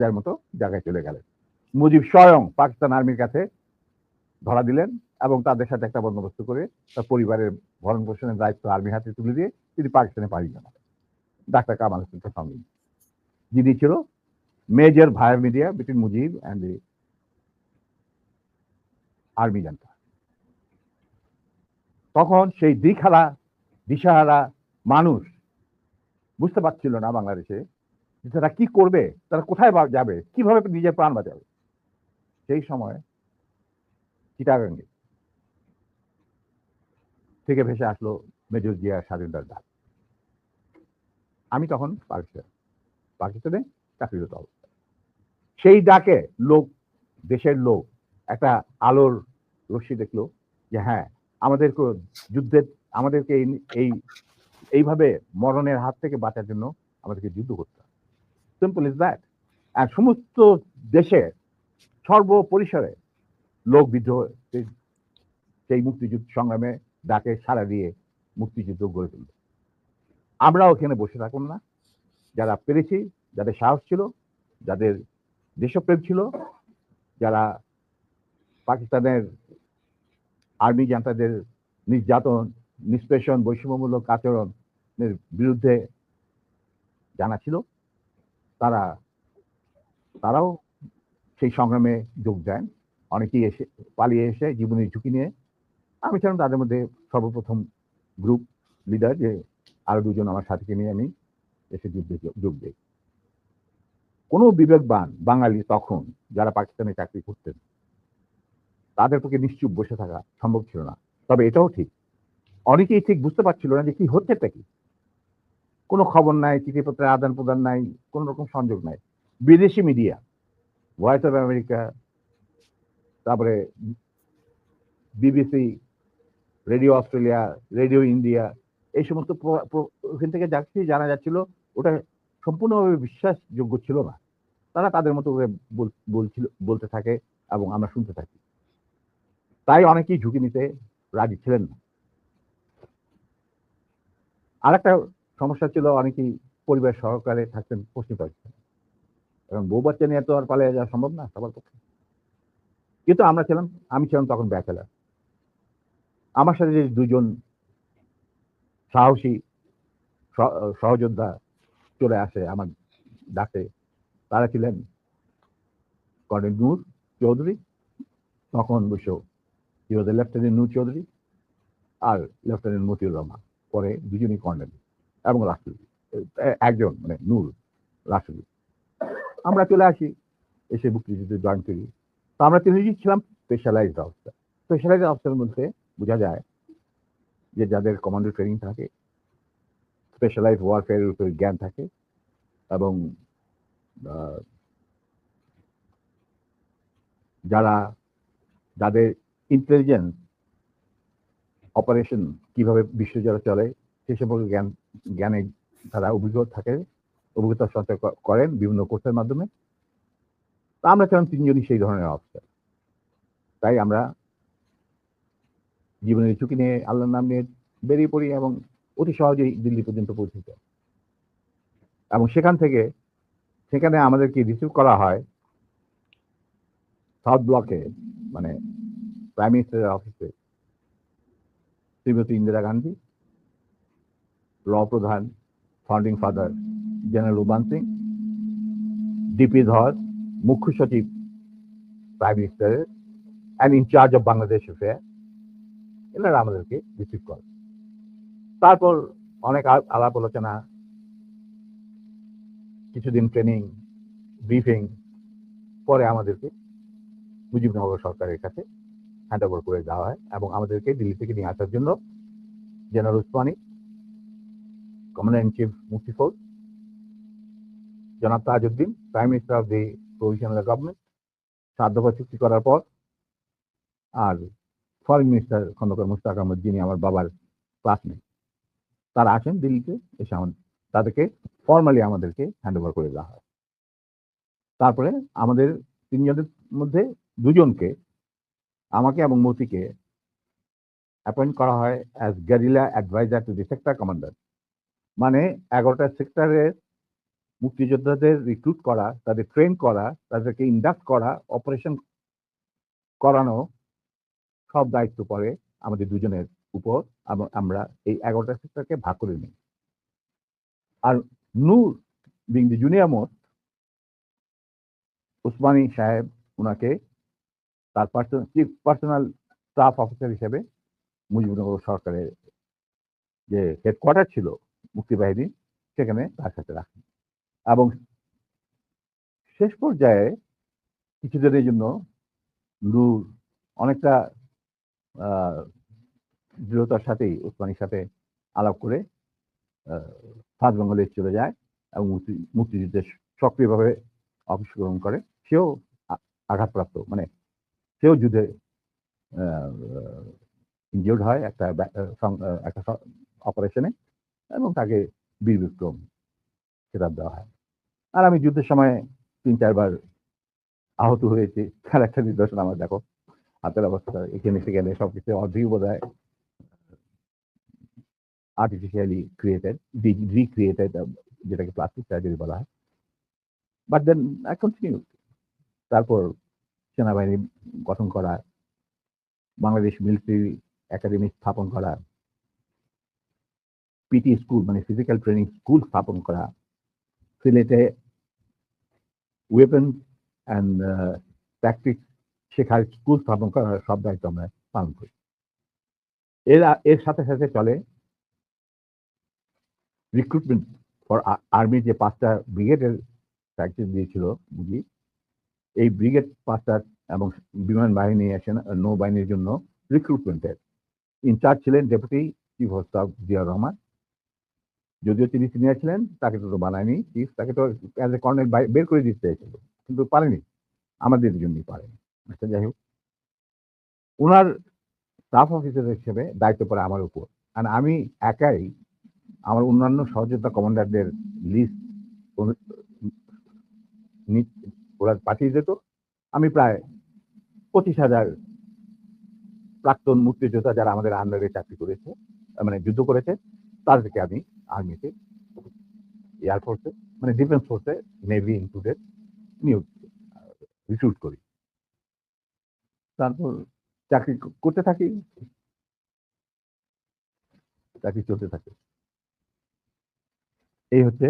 যার মতো জায়গায় চলে গেলেন। মুজিব স্বয়ং পাকিস্তান আর্মির কাছে ধরা দিলেন এবং তাদের সাথে একটা বন্দোবস্ত করে তার পরিবারের ভরণ পোষণের দায়িত্ব আর্মির হাতে তুলে দিয়ে তিনি পাকিস্তানে পাড়ি জানান ডাক্তার কামাল হোসেন সঙ্গে। যিনি ছিল major via media between Mujib and the army জানতা। তখন সেই দিকহারা, দিশাহারা মানুষ বুঝতে পারছিল না বাংলাদেশে যে তারা কি করবে, তারা কোথায় যাবে, কীভাবে নিজের প্রাণ বাঁচাবে? সেই সময় চিটাগাঙ্গে থেকে ভেসে আসলো মেজর জিয়া স্বাধীনতার ডাক আমি তখন পাকিস্তান, পাকিস্তানে চাকরিরত অবস্থা সেই ডাকে লোক, দেশের লোক, একটা আলোর রশ্মি দেখল যে হ্যাঁ আমাদের যুদ্ধের, আমাদেরকে এই এই, এইভাবে মরণের হাত থেকে বাঁচার জন্য আমাদেরকে যুদ্ধ করতে সিম্পল ইজ দ্যাট আর সমস্ত দেশে সর্বপরিসরে লোক বিদ্রোহ সেই- মুক্তিযুদ্ধ সংগ্রামে ডাকে সাড়া দিয়ে মুক্তিযুদ্ধ গড়ে তুলবে। আমরাও এখানে বসে থাকুন না। যারা পেরেছি, যাদের সাহস ছিল, যাদের দেশপ্রেম ছিল, যারা পাকিস্তানের আর্মি জান্তাদের নির্যাতন, নিষ্পেষণ, বৈষম্যমূলক আচরণের বিরুদ্ধে জানা ছিল তারা, তারাও সেই সংগ্রামে যোগ দেন। অনেকেই এসে, পালিয়ে এসে জীবনের ঝুঁকি নিয়ে। আমি ছিলাম তাদের মধ্যে সর্বপ্রথম গ্রুপ লিডার যে আরও দুজন আমার সাথীকে নিয়ে আমি এসে যুদ্ধে যোগ- যোগ দিই। কোনো বিবেকবান বাঙালি তখন যারা পাকিস্তানে চাকরি করতেন, তাদের পক্ষে নিশ্চুপ বসে থাকা সম্ভব ছিল না। তবে এটাও ঠিক। অনেকেই ঠিক বুঝতে পারছিল না যে কি হচ্ছেটা কি। কোনো খবর নাই চিঠিপত্রের আদান প্রদান নাই, কোনো রকম সংযোগ নাই। বিদেশি মিডিয়া ভয়েস অফ আমেরিকা তারপরে BBC radio Australia radio India এই সমস্ত ওখান থেকে যা কিছু জানা যাচ্ছিল, ওটা সম্পূর্ণভাবে বিশ্বাসযোগ্য ছিল না। তারা তাদের মতো করে বলছিল, বলতে থাকে এবং আমরা শুনতে থাকি। তাই অনেকেই ঝুঁকি নিতে রাজি ছিলেন না। আরেকটা সমস্যা ছিল অনেকেই পরিবার সহকারে থাকতেন পশ্চিম পাকিস্তান? এবং বউ বাচ্চা নিয়ে তো আর পালিয়ে যাওয়া সম্ভব না সবার পক্ষে। কিন্তু আমরা ছিলাম, আমি ছিলাম তখন ব্যাচেলার। আমার সাথে যে দুজন সাহসী সহ- সহযোদ্ধা চলে আসে আমার ডাকে, তারা ছিলেন কর্নেল নূর চৌধুরী, তখন বসে হিরোদের লেফটেন্যান্ট নূর চৌধুরী আর লেফটেন্যান্ট মতিউর রহমান। পরে দুজনই কর্নেল। এবং রাষ্ট্রপতি একজন মানে নূর রাষ্ট্রপতি আমরা চলে আসি এসে মুক্তিযুদ্ধে জয়েন করি। তো আমরা তিনজনই ছিলাম? স্পেশালাইজড অফিসার স্পেশালাইজড অফিসার বলতে বোঝা যায় যে যাদের কমান্ডো ট্রেনিং থাকে স্পেশালাইজ ওয়ারফেয়ারের উপরে জ্ঞান থাকে এবং যারা, যাদের ইন্টেলিজেন্স অপারেশন কীভাবে বিশ্বজুড়ে চলে সে সম্পর্কে জ্ঞান জ্ঞানে তারা অভিজ্ঞ থাকে, অভিজ্ঞতা সঞ্চয় করেন বিভিন্ন কোর্সের মাধ্যমে। তা আমরা ছিলাম তিনজনই সেই ধরনের অফিসার তাই আমরা জীবনের ঝুঁকি নিয়ে আল্লাহর নাম নিয়ে বেরিয়ে পড়ি এবং অতি সহজেই দিল্লি পর্যন্ত পৌঁছে যায় এবং সেখান থেকে, সেখানে আমাদেরকে রিসিভ করা হয় সাউথ ব্লকে মানে প্রাইম মিনিস্টারের অফিসে শ্রীমতী ইন্দিরা গান্ধী। র প্রধান founding father general Ruban Singh D P Dhar মুখ্য সচিব প্রাইম মিনিস্টারের and in charge of Bangladesh affair এনারা আমাদেরকে রিসিভ করে তারপর অনেক আলাপ আলোচনা, কিছুদিন ট্রেনিং ব্রিফিং পরে আমাদেরকে মুজিবনগর সরকারের কাছে হ্যান্ড ওভার করে দেওয়া হয় এবং আমাদেরকে দিল্লি থেকে নিয়ে আসার জন্য general Osmani commander in chief Mukti Fauj জনাব Tajuddin prime minister of the provisional government সাত চুক্তি করার পর আর ফরেন মিনিস্টার খন্দকার মুস্তাক আহমদ, যিনি আমার বাবার ক্লাসমেট তারা আসেন দিল্লিতে, এসে আমাদের তাদেরকে ফর্মালি আমাদেরকে হ্যান্ড ওভার করে দেওয়া হয়। তারপরে আমাদের তিনজনের মধ্যে দুজনকে আমাকে এবং মতিকে অ্যাপয়েন্ট করা হয় as guerrilla adviser to the sector commander মানে এগারোটা সেক্টরের মুক্তিযোদ্ধাদের রিক্রুট করা, তাদের ট্রেন করা, তাদেরকে ইন্ডাক্ট করা অপারেশন করানো সব দায়িত্ব পড়ে আমাদের দুজনের উপর আমরা এই এগারোটা সেক্টরকে ভাগ করে নিই। আর Noor being the junior most Osmani sahib ওনাকে তার personal chief personal staff officer হিসেবে মুজিবনগর সরকারের যে হেডকোয়ার্টার ছিল মুক্তিবাহিনী সেখানে তার সাথে রাখেন এবং শেষ পর্যায়ে কিছুদিনের জন্য নূর অনেকটা দৃঢ়তার সাথেই, উসমানীর সাথে আলাপ করে সাত বেঙ্গলে চলে যায় এবং মুক্তি, মুক্তিযুদ্ধে সক্রিয়ভাবে অফিস গ্রহণ করে। সেও আঘাতপ্রাপ্ত মানে সেও যুদ্ধে ইনজিওর্ড হয় একটা একটা অপারেশনে। এবং তাকে বীর বিক্রম খেতাব দেওয়া হয়। আর আমি যুদ্ধের সময় তিন, চারবার আহত হয়েছি। তার একটা নিদর্শন আমার, দেখো, হাতের অবস্থা, এখানে, সেখানে সবকিছু অর্ধেক বোধ হয়। আর্টিফিশিয়ালি ক্রিয়েটেড রিক্রিয়েটেড যেটাকে প্লাস্টিক সার্জারি বলা হয়। বাট দেন আই কন্টিনিউ তারপর সেনাবাহিনী গঠন করা, বাংলাদেশ মিলিটারি একাডেমি স্থাপন করা পিটি স্কুল মানে ফিজিক্যাল ট্রেনিং স্কুল স্থাপন করা, সিলেটে ওয়েপন অ্যান্ড প্র্যাকটিস শেখার স্কুল স্থাপন করার সব দায়িত্ব আমরা পালন করি। এর এর সাথে সাথে চলে রিক্রুটমেন্ট ফর আর্মির যে পাঁচটা ব্রিগেডের প্র্যাকটিস দিয়েছিল বুঝি এই ব্রিগেড পাঁচটা এবং বিমান বাহিনী নৌবাহিনীর জন্য রিক্রুটমেন্টের ইনচার্জ ছিলেন deputy chief of staff Zia Rahman. যদিও তিনি সিনিয়র ছিলেন, তাকে তো বানায়নি চিফ তাকে তো অ্যাজ এ কর্নেল বের করে দিতে চাইছিল, কিন্তু পারেনি। আমাদের জন্যই পারেনি। আচ্ছা যাই হোক। ওনার স্টাফ অফিসার হিসেবে দায়িত্ব পড়ে আমার উপর। আর আমি একাই আমার অন্যান্য সহযোদ্ধা কমান্ডারদের লিস্ট ওরা পাঠিয়ে দিত। আমি প্রায় পঁচিশ হাজার প্রাক্তন মুক্তিযোদ্ধা যারা আমাদের আন্ডারে চাকরি করেছে মানে যুদ্ধ করেছে, তাদেরকে আমি আর্মিতে এয়ারফোর্সে মানে ডিফেন্স ফোর্সে নেভি ইনক্লুডেড নিয়োগ রিক্রুট করি। তারপর চাকরি করতে থাকি। চাকরি চলতে থাকে। এই হচ্ছে